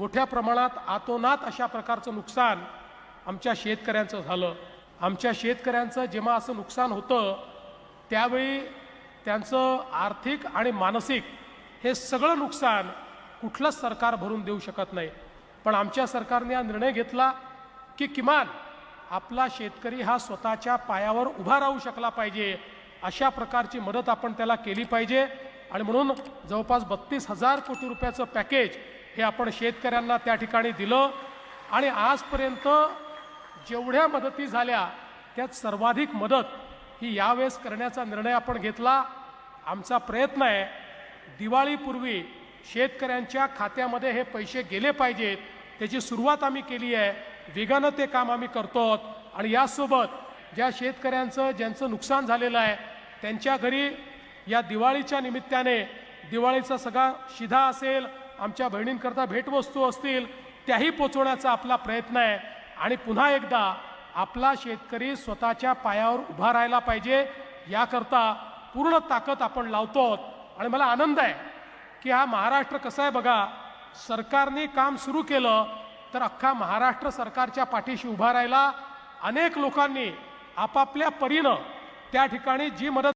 मोठ्या प्रमाणात आतोनात अशा प्रकारचं नुकसान आमच्या शेतकऱ्यांचं झालं. आमच्या शेतकऱ्यांचं जेव्हा असं नुकसान होतं त्यावेळी त्यांचं आर्थिक आणि मानसिक हे सगळं नुकसान कुठलंच सरकार भरून देऊ शकत नाही. पण आमच्या सरकारने हा निर्णय घेतला की किमान आपला शेतकरी हा स्वतःच्या पायावर उभा राहू शकला पाहिजे. अशा प्रकारची मदत आपण त्याला केली पाहिजे. आणि म्हणून जवळपास बत्तीस हजार कोटी रुपयाचं पॅकेज हे आपण शेतकऱ्यांना त्या ठिकाणी दिलं. आणि आजपर्यंत जेवढ्या मदती झाल्या त्यात सर्वाधिक मदत ही यावेळेस करण्याचा निर्णय आपण घेतला. आमचा प्रयत्न आहे दिवाळीपूर्वी शेतकऱ्यांच्या खात्यामध्ये हे पैसे गेले पाहिजेत. त्याची सुरुवात आम्ही केली आहे. वेगानं ते काम आम्ही करतो आहोत. आणि यासोबत ज्या शेतकऱ्यांचं ज्यांचं नुकसान झालेलं आहे त्यांच्या घरी या दिवाळीच्या निमित्ताने दिवाळीचा सगळा शिधा असेल आमच्या बहिणींकरता भेटवस्तू असतील त्याही पोचवण्याचा आपला प्रयत्न आहे. आणि पुन्हा एकदा आपला शेतकरी स्वतःच्या पायावर उभा राहायला पाहिजे याकरता पूर्ण ताकद आपण लावतो आहोत. आणि मला आनंद आहे की हा महाराष्ट्र कसा आहे बघा सरकारने काम सुरू केलं तर अख्खा महाराष्ट्र सरकारच्या पाठीशी उभा राहिला. अनेक लोकांनी आपापल्या परीनं त्या ठिकाणी जी मदत